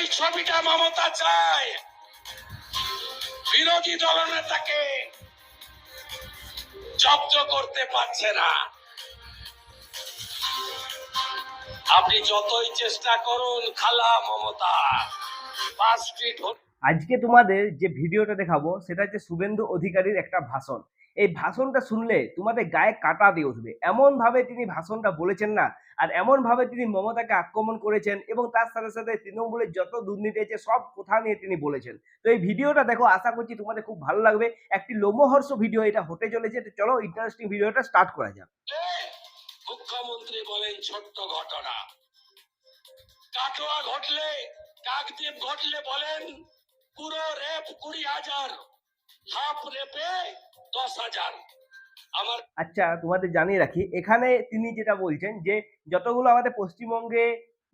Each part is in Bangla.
ওই ছবিটা মমতা চায় বিরোধী দলনেতাকে জব্দ করতে পারছে না। আপনি যতই চেষ্টা করুন, খালা মমতা, পাঁচটি আজকে তোমাদের যে ভিডিওটা দেখাবো, সেটা হচ্ছে শুভেন্দু অধিকারীর একটা ভাষণ। এই ভাষণটা শুনলে তোমাদের গায়ে কাটা দিয়ে উঠবে। এমন ভাবে তিনি ভাষণটা বলেছেন না, আর এমন ভাবে তিনি মমতাকে আক্রমণ করেছেন এবং তার সাথে সাথে তৃণমূলের যত দুর্নীতি আছে, সব কথা নিয়ে তিনি বলেছেন। তো এই ভিডিওটা দেখো, আশা করছি তোমাদের খুব ভালো লাগবে। একটি লোমহর্ষ ভিডিও, এটা হতে চলেছে। তো চলো ইন্টারেস্টিং ভিডিওটা স্টার্ট করা যাক। মুখ্যমন্ত্রী বলেন ছোট্ট ঘটনা। কাটোয়া ঘটলে, কাকদ্বীপ ঘটলে বলেন, পুরো রেপ কুড়ি হাজার। আচ্ছা তোমাদের জানিয়ে রাখি, এখানে তিনি যেটা বলছেন যে, যতগুলো আমাদের পশ্চিমবঙ্গে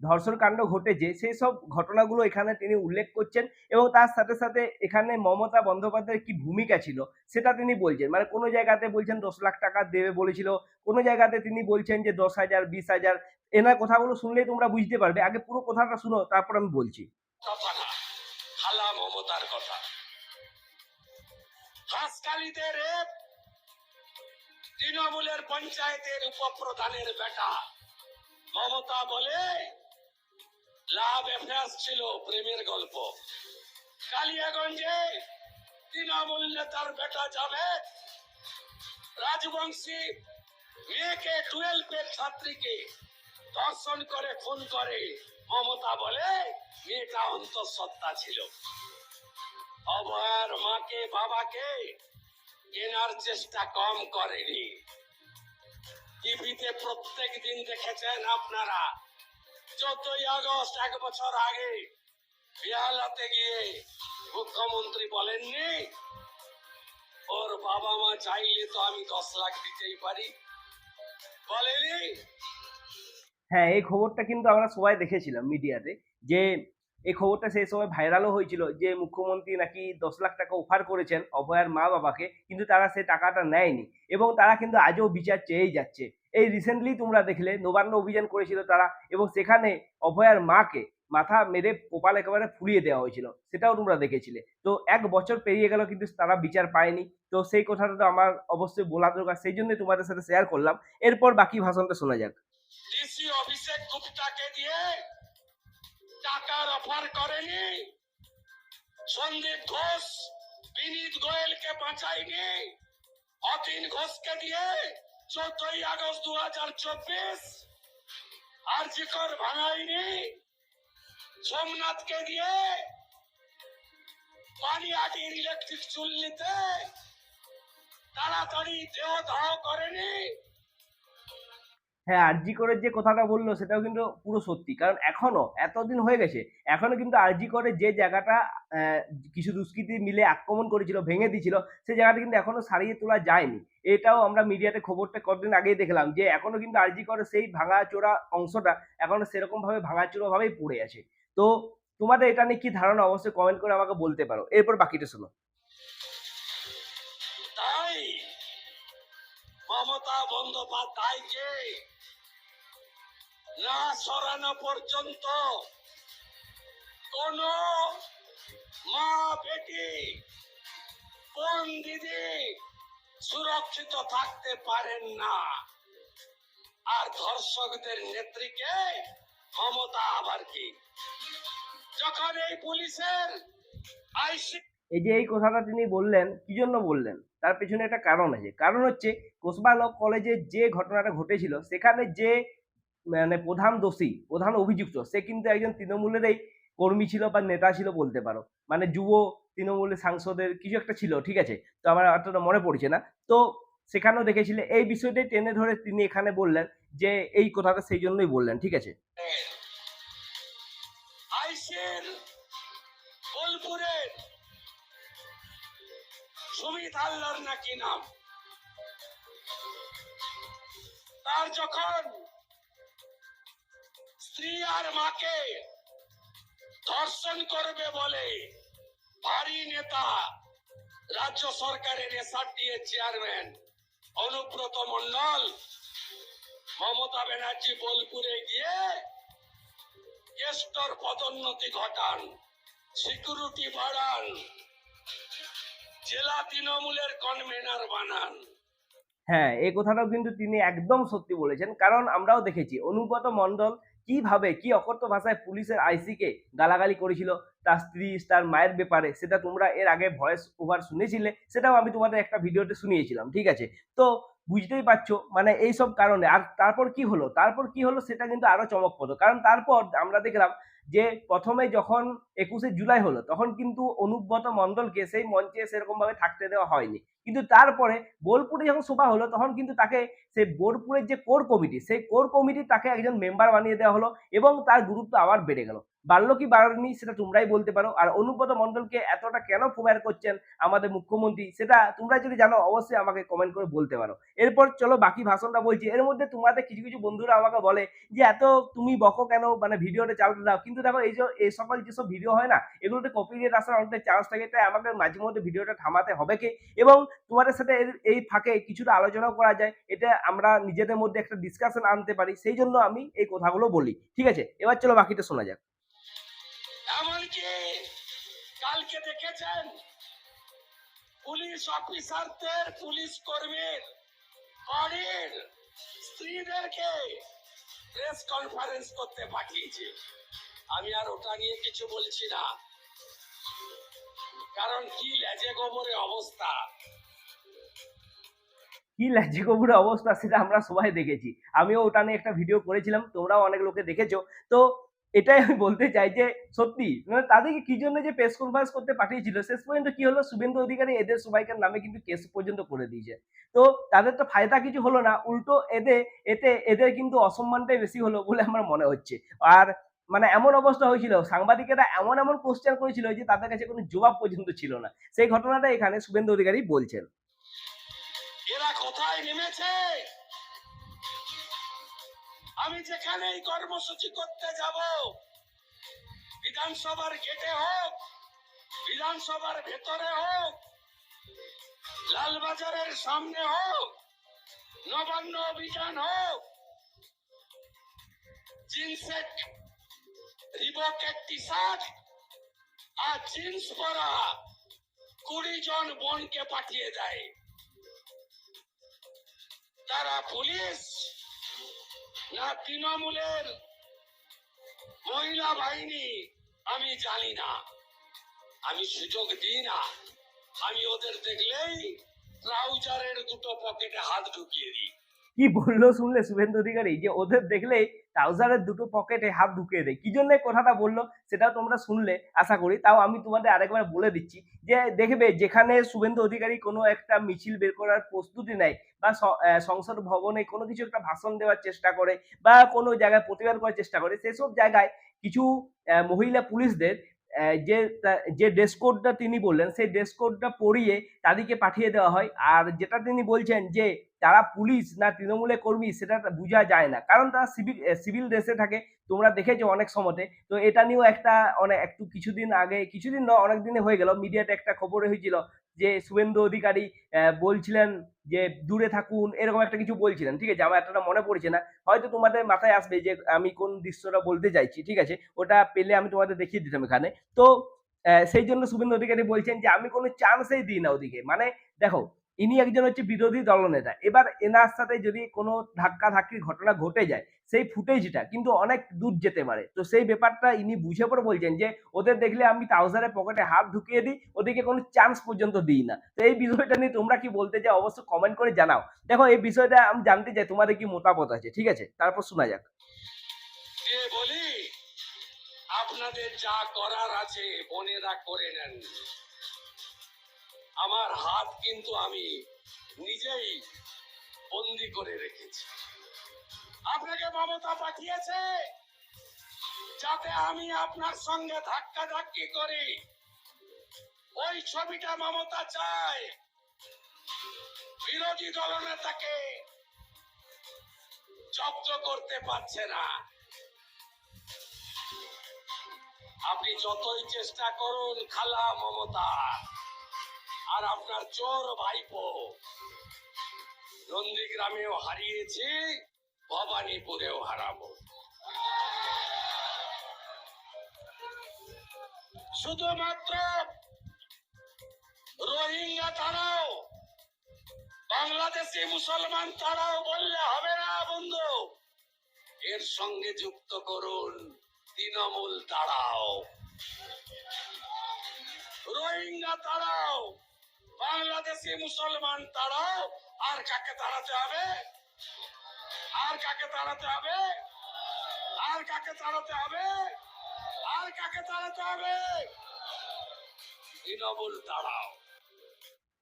ধর্ষণ কাণ্ড ঘটেছে, সেই সব ঘটনাগুলো এখানে তিনি উল্লেখ করছেন এবং তার সাথে সাথে এখানে মমতা বন্দ্যোপাধ্যায়ের কি ভূমিকা ছিল, সেটা তিনি বলছেন। মানে কোনো জায়গাতে বলছেন দশ লাখ টাকা দেবে বলেছিল, কোনো জায়গাতে তিনি বলছেন যে দশ হাজার, বিশ হাজার, এনার কথাগুলো শুনলেই তোমরা বুঝতে পারবে। আগে পুরো কথাটা শুনো, তারপর আমি বলছি। তৃণমূলের পঞ্চায়েতের উপপ্রধানের বেটা। মমতা বলে, লাভ অ্যাফেয়ার্স ছিল প্রেমের গল্প। কালিয়াগঞ্জে তৃণমূল নেতার বেটা যাবে। রাজবংশী মেয়েকে টুয়েলভের ছাত্রীকে ধর্ষণ করে, খুন করে। মমতা বলে, মেয়েটা অন্তঃসত্ত্বা ছিল। অভয়ার মাকে, বাবাকে কেনার চেষ্টা কম করেনি। টিভিতে প্রত্যেক দিন দেখেছেন আপনারা চোদ্দই আগস্ট, এক বছর আগে বেহালাতে গিয়ে মুখ্যমন্ত্রী বলেননি, ওর বাবা মা চাইলে তো আমি দশ লাখ দিতেই পারি। বলেনি? হ্যাঁ এই খবরটা কিন্তু আমরা সবাই দেখেছিলাম মিডিয়াতে যে এই খবরটা সেই সময় ভাইরালও হয়েছিল যে মুখ্যমন্ত্রী নাকি দশ লাখ টাকা অফার করেছেন অভয়ার মা বাবাকে, কিন্তু তারা সেই টাকাটা নেয়নি এবং তারা কিন্তু আজও বিচার চেয়েই যাচ্ছে। এই রিসেন্টলি তোমরা দেখলে নবান্ন অভিযান করেছিল তারা এবং সেখানে অভয়ার মাকে মাথা মেরে কপাল একেবারে ফুলিয়ে দেওয়া হয়েছিল, সেটাও তোমরা দেখেছিলে। তো এক বছর পেরিয়ে গেল কিন্তু তারা বিচার পায়নি। তো সেই কথাটা তো আমার অবশ্যই বলা দরকার, সেই জন্য তোমাদের সাথে শেয়ার করলাম। এরপর বাকি ভাষণটা শোনা যাক। অভিষেক গুপ্তাকে দিয়ে টাকার অফার করেনি। সন্দীপ ঘোষ, বিনীত গোয়েলকে বাঁচায়নি। অতীন ঘোষকে দিয়ে চোদ্দই আগস্ট দু হাজার চব্বিশ আর্জিকর ভাঙায়নি। সোমনাথকে দিয়ে পানিহাটির ইলেকট্রিক চুল্লিতে তাড়াতাড়ি দেহ দাহ করেনি। হ্যাঁ আরজি করের যে কথাটা বলল সেটাও কিন্তু পুরো সত্যি। কারণ এখনও, এতদিন হয়ে গেছে, এখনও কিন্তু আরজি করে যে জায়গাটা কিছু দুষ্কৃতী মিলে আক্রমণ করেছিল, ভেঙে দিয়েছিল সেই জায়গাটা কিন্তু এখনও সারিয়ে তোলা যায়নি। এটাও আমরা মিডিয়াতে খবরটা কতদিন আগেই দেখলাম যে এখনও কিন্তু আরজি করে সেই ভাঙা চোরা অংশটা এখনও সেরকম ভাবে ভাঙা চোরা ভাবেই পড়ে আছে। তো তোমাদের এটা নিয়ে কি ধারণা? অবশ্যই কমেন্ট করে আমাকে বলতে পারো। এরপর বাকিটা শোনো। মমতা বন্দ্যোপাধ্যায়কে না সরানো পর্যন্ত কোন মা বেটি, কোন দিদি সুরক্ষিত থাকতে পারেন না। আর ধর্ষকদের নেত্রীকে ক্ষমতা আবার কি? যখন এই পুলিশের আইসি এই যে এই কথাটা তিনি বললেন, কি জন্য বললেন? তার পেছনে একটা কারণ আছে। কারণ হচ্ছে কোসবা ল কলেজে যে ঘটনাটা ঘটেছিল, সেখানে যে মানে প্রধান দোষী, প্রধান অভিযুক্ত, সে কিন্তু একজন তৃণমূলেরই কর্মী ছিল বা নেতা ছিল বলতে পারো। মানে যুব তৃণমূলের সাংসদের কিছু একটা ছিল, ঠিক আছে? তো আমার অতটা মনে পড়ছে না। তো সেখানেও দেখেছিলে, এই বিষয়টাই টেনে ধরে তিনি এখানে বললেন যে, এই কথাটা সেই জন্যই বললেন, ঠিক আছে? নাকি নাম? তার যখন স্ত্রী আর মাকে ধর্ষণ করবে বলে ভারী নেতা রাজ্য সরকারের এসআরটিএ চেয়ারম্যান অনুব্রত মন্ডল মমতা ব্যানার্জি বোলপুরে গিয়ে কেষ্টর পদোন্নতি ঘটান, সিকিউরিটি বাড়ান, জেলা তৃণমূলের কনভেনার বানান। হ্যাঁ এই কথাটাও কিন্তু তিনি একদম সত্যি বলেছেন। কারণ আমরাও দেখেছি, অনুব্রত মণ্ডল কীভাবে, কি অকথ্য ভাষায় পুলিশের আইসিকে গালাগালি করেছিল, তার স্ত্রী, তার মায়ের ব্যাপারে, সেটা তোমরা এর আগে ভয়েস ওভার শুনেছিলে, সেটাও আমি তোমাদের একটা ভিডিওতে শুনিয়েছিলাম, ঠিক আছে? তো বুঝতেই পারছ মানে এই সব কারণে, আর তারপর কি হলো? তারপর কি হলো সেটা কিন্তু আরও চমকপ্রদ, কারণ তারপর আমরা দেখলাম যে প্রথমে যখন একুশে জুলাই হলো, তখন কিন্তু অনুব্রত মণ্ডলকে সেই মঞ্চে সেরকম ভাবে থাকতে দেওয়া হয়নি। কিন্তু তারপরে বোলপুরে যখন সভা হলো, তখন কিন্তু তাকে সেই বোলপুরের যে কোর কমিটি সেই কোর কমিটি তাকে একজন মেম্বার বানিয়ে দেওয়া হলো এবং তার গুরুত্ব আবার বেড়ে গেল। বাড়লো কি বাড়েনি সেটা তোমরাই বলতে পারো। আর অনুব্রত মণ্ডলকে এতটা কেন ফোয়ার করছেন আমাদের মুখ্যমন্ত্রী, সেটা তোমরা যদি জানো, অবশ্যই আমাকে কমেন্ট করে বলতে পারো। এরপর চলো বাকি ভাষণটা বলছি। এর মধ্যে তোমাদের কিছু কিছু বন্ধুরা আমাকে বলে যে, এত তুমি বকো কেন? মানে ভিডিওটা চালাতে দাও। কিন্তু দেখো, এই যে, এই সকল যেসব ভিডিও হয় না, এগুলোতে কপিরাইট আসার অনেকটা চান্স থাকে। তাই আমাকে মাঝে মধ্যে ভিডিওটা থামাতে হবে কি? এবং তোমাদের সাথে এই ফাঁকে কিছুটা আলোচনাও করা যায়। এটা আমরা নিজেদের মধ্যে একটা ডিসকাশন আনতে পারি। সেই জন্য আমি এই কথাগুলো বলি। ঠিক আছে? এবার চলো বাকিটা শোনা যাক। এমনকি কালকে দেখেছেন? পুলিশ অফিসারদের পুলিশ কর্মীর বাড়ির স্ত্রীদেরকে প্রেস কনফারেন্স করতে পাঠিয়েছে। আমি আর ওটা নিয়ে কিছু বলছি না। কারণ কি লেজে গোবরে অবস্থা? কি কবুরের অবস্থা সেটা আমরা সবাই দেখেছি। আমিও ওটা নিয়ে একটা ভিডিও করেছিলাম, তোমরাও অনেক লোকে দেখেছ। তো এটাই আমি বলতে চাই যে, সত্যি মানে তাদেরকে কি জন্য যে প্রেস কনফারেন্স করতে পাঠিয়েছিল, শেষ পর্যন্ত কি হলো? শুভেন্দু অধিকারী এদের সবাইকার নামে কিন্তু কেস পর্যন্ত করে দিয়েছে। তো তাদের তো ফায়দা কিছু হলো না, উল্টো এদের এতে এদের কিন্তু অসম্মানটাই বেশি হলো বলে আমার মনে হচ্ছে। আর মানে এমন অবস্থা হয়েছিল, সাংবাদিকেরা এমন এমন কোশ্চেন করেছিল যে তাদের কাছে কোনো জবাব পর্যন্ত ছিল না। সেই ঘটনাটা এখানে শুভেন্দু অধিকারী বলছেন। এরা কোথায় নেমেছে? আমি যেখানে এই কর্মসূচি করতে যাব, বিধানসভার গেটে হোক, বিধানসভার ভেতরে হোক, লালবাজারের সামনে হোক, নবান্ন অভিযান হোক জিন্সের রিবকের টি শার্ট আর জিন্স পরা কুড়ি জন বোনকে পাঠিয়ে দেয়। তারা পুলিশ, না তৃণমূলের মহিলা বাহিনী, আমি জানি না। আমি সুযোগ দিই না। আমি ওদের দেখলেই ট্রাউজারের দুটো পকেটে হাত ঢুকিয়ে দিই। কি বলল শুনলে শুভেন্দু অধিকারী? যে ওদের দেখলেই ট্রাউজারের দুটো পকেটে হাত ঢুকিয়ে দেয়। কি জন্য কথাটা বলল? সেটাও তোমরা শুনলে, আশা করি। তাও আমি তোমাদের আরেকবার বলে দিচ্ছি যে, দেখবে যেখানে শুভেন্দু অধিকারী কোনো একটা মিছিল বের করার প্রস্তুতি নেয় বা সংসদ ভবনে কোনো কিছু একটা ভাষণ দেওয়ার চেষ্টা করে বা কোনো জায়গায় প্রতিবাদ করার চেষ্টা করে, সেসব জায়গায় কিছু মহিলা পুলিশদের যে যে ড্রেস কোডটা তিনি বললেন, সেই ড্রেস কোডটা পরিয়ে তাদেরকে পাঠিয়ে দেওয়া হয়। আর যেটা তিনি বলছেন যে তারা পুলিশ না তৃণমূলের কর্মী সেটা বোঝা যায় না। কারণ তারা সিভিল সিভিল ড্রেসে থাকে, তোমরা দেখেছ অনেক সময়তে। তো এটা নিয়েও একটা অনেক একটু কিছুদিন আগে, কিছুদিন না অনেক দিনে হয়ে গেল। মিডিয়াতে একটা খবর হয়েছিল যে শুভেন্দু অধিকারী বলছিলেন যে দূরে থাকুন, এরকম একটা কিছু বলছিলেন। ঠিক আছে, আমার এতটা মনে পড়ছে না। হয়তো তোমাদের মাথায় আসবে যে আমি কোন দৃশ্যটা বলতে চাইছি, ঠিক আছে? ওটা পেলে আমি তোমাদের দেখিয়ে দিতাম এখানে। তো সেই জন্য শুভেন্দু অধিকারী বলছেন যে, আমি কোনো চান্সেই দিই না ওদিকে। মানে দেখো ইনি একজন হচ্ছে বিরোধী দলনেতা। এবার এনার সাথে যদি কোনো ধাক্কা ধাক্কির ঘটনা ঘটে যায়, সেই ফুটেজটা কিন্তু অনেক দূর যেতে পারে। তো সেই ব্যাপারটা ইনি বুঝে পড়ে বলছেন যে, ওদের দেখলে আমি ট্রাউজারের পকেটে হাত ঢুকিয়ে দিই ওদেরকে কোনো চান্স পর্যন্ত দিই না। তো এই বিষয়টা নিয়ে তোমরা কি বলতে চাও অবশ্যই কমেন্ট করে জানাও। দেখো, এই বিষয়টা আমি জানতে চাই, তোমাদের কি মতামত আছে? ঠিক আছে? তারপর শোনা যাক। আপনাদের যা করার আছে, বোনেরা করে নেন। আমার হাত কিন্তু আমি নিজেই বন্দি করে রেখেছি। আপনাকে মমতা পাঠিয়েছে যাতে আমি আপনার সঙ্গে ধাক্কা ধাক্কি করি। ওই ছবিটা মমতা চায়। বিরোধী দলনেতাকে জব্দ করতে পারছে না। আপনি যতই চেষ্টা করুন, খালা মমতা। আর আপনার চোর ভাইপো। নন্দীগ্রামেও হারিয়েছি, ভবানীপুরেও হারাবো। শুধুমাত্র রোহিঙ্গা তারাও, বাংলাদেশি মুসলমান তারাও বললে হবে না, বন্ধু। এর সঙ্গে যুক্ত করুন তৃণমূল তারাও। রোহিঙ্গা তারাও বাংলাদেশি মুসলমান তারাও আর কাকে তাড়াতে হবে? আর কাকে তাড়াতে হবে? আর কাকে তাড়াতে হবে? আর কাকে তাড়াতে হবে? তৃণমূল তাড়াও।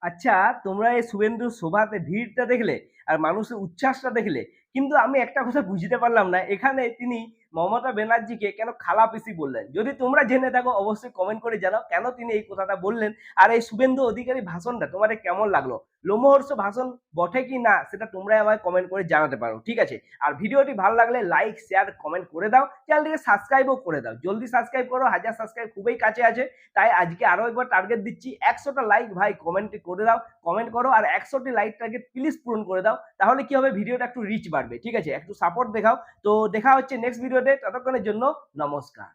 আচ্ছা তোমরা এই শুভেন্দুর সভাতে ভিড়টা দেখলে আর মানুষের উচ্ছ্বাসটা দেখলে, কিন্তু আমি একটা কথা বুঝতে পারলাম না। এখানে তিনি মমতা ব্যানার্জিকে কেন খালা পিসি বললেন? যদি তোমরা জেনে থাকো, অবশ্যই কমেন্ট করে জানাও কেন তিনি এই কথাটা বললেন? আর এই শুভেন্দু অধিকারী ভাষণটা তোমাদের কেমন লাগল? লোমহর্ষ ভাষণ বটে কি না, সেটা তোমরা আমায় কমেন্ট করে জানাতে পারো, ঠিক আছে? আর ভিডিওটি ভালো লাগলে লাইক শেয়ার কমেন্ট করে দাও, চ্যানেলটিকে সাবস্ক্রাইবও করে দাও। জলদি সাবস্ক্রাইব করো, হাজার সাবস্ক্রাইব খুবই কাছে আছে, তাই আজকে আরও একবার টার্গেট দিচ্ছি, একশোটা লাইক ভাই কমেন্টে করে দাও কমেন্ট করো, আর একশোটি লাইক টার্গেট প্লিজ পূরণ করে দাও, তাহলে কি হবে ভিডিওটা একটু রিচ বাড়বে, ঠিক আছে? একটু সাপোর্ট দেখাও। তো দেখা হচ্ছে নেক্সট ভিডিওতে ততক্ষণের জন্য নমস্কার।